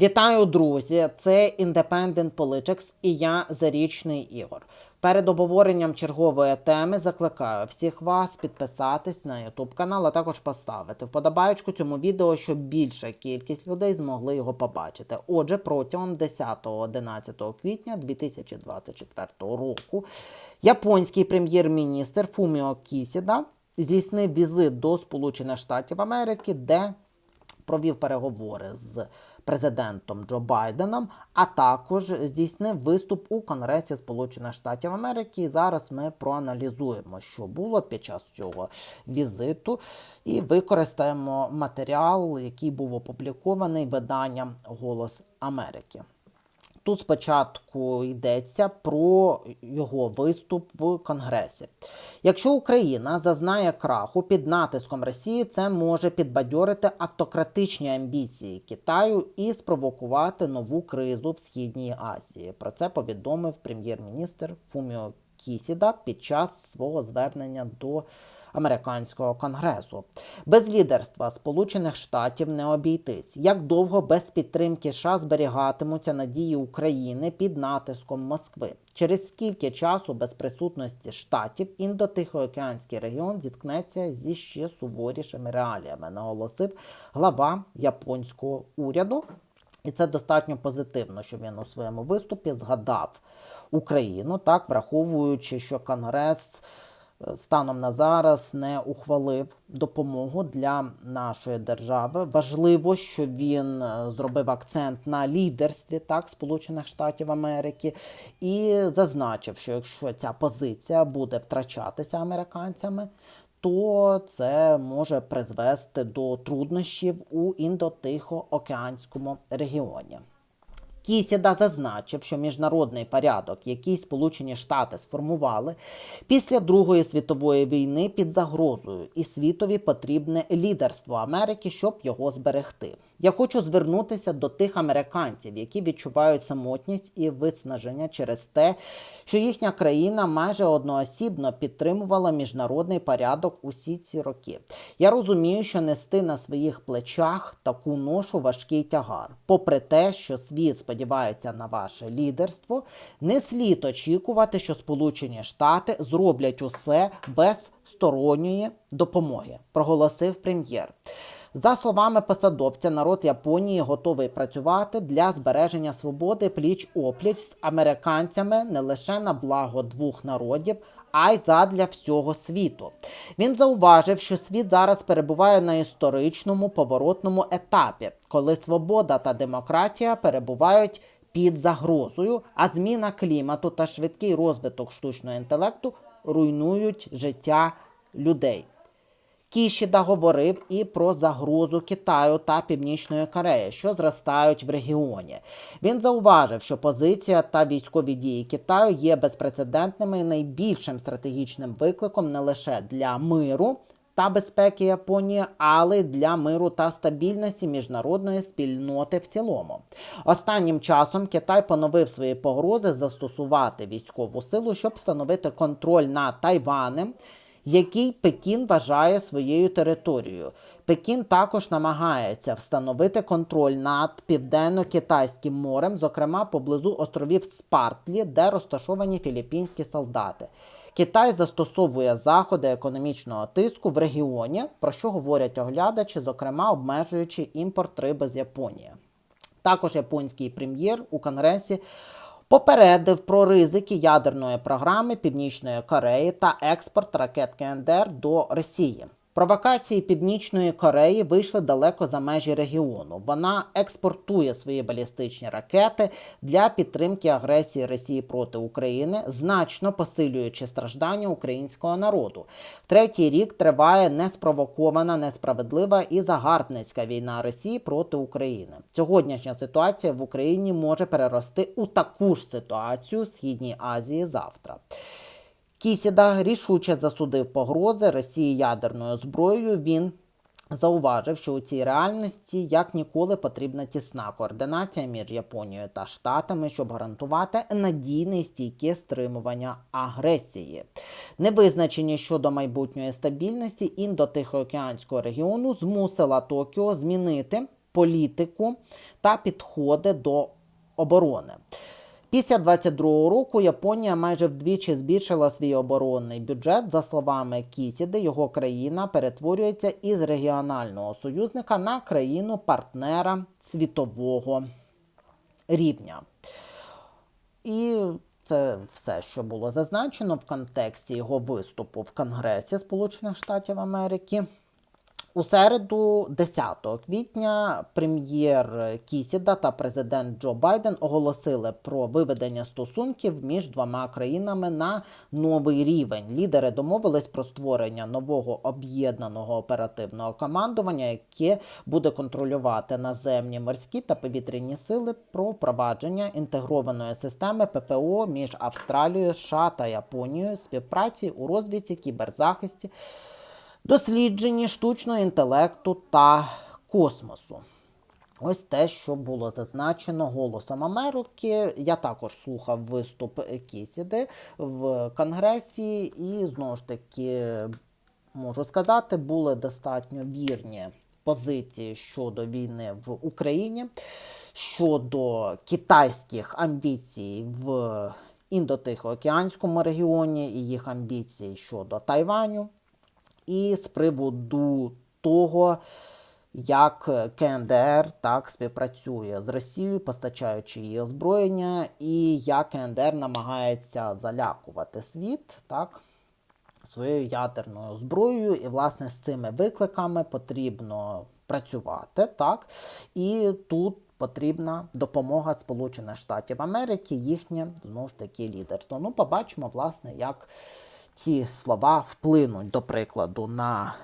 Вітаю, друзі! Це Independent Politics і я Зарічний Ігор. Перед обговоренням чергової теми закликаю всіх вас підписатись на YouTube канал, а також поставити вподобаючку цьому відео, щоб більша кількість людей змогли його побачити. Отже, протягом 10-11 квітня 2024 року японський прем'єр-міністр Фуміо Кісіда здійснив візит до Сполучених Штатів Америки, де провів переговори з президентом Джо Байденом, а також здійснив виступ у Конгресі Сполучених Штатів Америки. І зараз ми проаналізуємо, що було під час цього візиту, і використаємо матеріал, який був опублікований виданням Голос Америки. Тут спочатку йдеться про його виступ в Конгресі. Якщо Україна зазнає краху під натиском Росії, це може підбадьорити автократичні амбіції Китаю і спровокувати нову кризу в Східній Азії. Про це повідомив прем'єр-міністр Фуміо Кісіда під час свого звернення до американського конгресу. Без лідерства Сполучених Штатів не обійтись. Як довго без підтримки США зберігатимуться надії України під натиском Москви? Через скільки часу без присутності штатів індотихоокеанський регіон зіткнеться зі ще суворішими реаліями, наголосив глава японського уряду. І це достатньо позитивно, що він у своєму виступі згадав Україну, так враховуючи, що Конгрес станом на зараз не ухвалив допомогу для нашої держави. Важливо, що він е, зробив акцент на лідерстві так Сполучених Штатів Америки і зазначив, що якщо ця позиція буде втрачатися американцями. То це може призвести до труднощів у індотихоокеанському регіоні. Кісіда зазначив, що міжнародний порядок, який Сполучені Штати сформували після Другої світової війни під загрозою, і світові потрібне лідерство Америки, щоб його зберегти. Я хочу звернутися до тих американців, які відчувають самотність і виснаження через те, що їхня країна майже одноосібно підтримувала міжнародний порядок усі ці роки. Я розумію, що нести на своїх плечах таку ношу важкий тягар. Попри те, що світ сподівається на ваше лідерство, не слід очікувати, що Сполучені Штати зроблять усе без сторонньої допомоги, проголосив прем'єр. За словами посадовця, народ Японії готовий працювати для збереження свободи пліч опліч з американцями не лише на благо двох народів, а й задля всього світу. Він зауважив, що світ зараз перебуває на історичному поворотному етапі, коли свобода та демократія перебувають під загрозою, а зміна клімату та швидкий розвиток штучного інтелекту руйнують життя людей. Кішіда говорив і про загрозу Китаю та Північної Кореї, що зростають в регіоні. Він зауважив, що позиція та військові дії Китаю є безпрецедентними і найбільшим стратегічним викликом не лише для миру та безпеки Японії, але й для миру та стабільності міжнародної спільноти в цілому. Останнім часом Китай поновив свої погрози застосувати військову силу, щоб встановити контроль над Тайванем який Пекін вважає своєю територією. Пекін також намагається встановити контроль над південно-китайським морем, зокрема поблизу островів Спартлі, де розташовані філіппінські солдати. Китай застосовує заходи економічного тиску в регіоні, про що говорять оглядачі, зокрема обмежуючи імпорт риби з Японії. Також японський прем'єр у Конгресі попередив про ризики ядерної програми Північної Кореї та експорт ракет КНДР до Росії. Провокації Північної Кореї вийшли далеко за межі регіону. Вона експортує свої балістичні ракети для підтримки агресії Росії проти України, значно посилюючи страждання українського народу. Третій рік триває неспровокована, несправедлива і загарбницька війна Росії проти України. Сьогоднішня ситуація в Україні може перерости у таку ж ситуацію в Східній Азії завтра. Кісіда рішуче засудив погрози Росії ядерною зброєю. Він зауважив, що у цій реальності як ніколи потрібна тісна координація між Японією та Штатами, щоб гарантувати надійне і стійке стримування агресії. Невизначені щодо майбутньої стабільності індотихоокеанського регіону змусила Токіо змінити політику та підходи до оборони. Після 22-го року Японія майже вдвічі збільшила свій оборонний бюджет. За словами Кісіди, його країна перетворюється із регіонального союзника на країну партнера світового рівня. І це все, що було зазначено в контексті його виступу в Конгресі Сполучених Штатів Америки. У середу, 10 квітня, прем'єр Кісіда та президент Джо Байден оголосили про виведення стосунків між двома країнами на новий рівень. Лідери домовились про створення нового об'єднаного оперативного командування, яке буде контролювати наземні морські та повітряні сили про впровадження інтегрованої системи ППО між Австралією, США та Японією, співпраці у розвідці, кіберзахисті дослідженні штучного інтелекту та космосу. Ось те, що було зазначено голосом Америки. Я також слухав виступ Кісіди в Конгресі, і знову ж таки можу сказати, були достатньо вірні позиції щодо війни в Україні, щодо китайських амбіцій в індотихоокеанському регіоні і їх амбіцій щодо Тайваню і з приводу того, як КНДР так співпрацює з Росією, постачаючи її озброєння, і як КНДР намагається залякувати світ так, своєю ядерною зброєю. І, власне, з цими викликами потрібно працювати. так, І тут. Потрібна допомога Сполучених Штатів Америки, їхнє знову ж таки лідерство. Ну, побачимо, власне, як ці слова вплинуть, до прикладу, на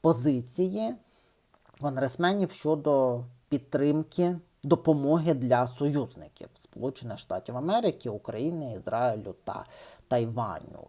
позиції конгресменів щодо підтримки допомоги для союзників Сполучених Штатів Америки, України, Ізраїлю та Тайваню.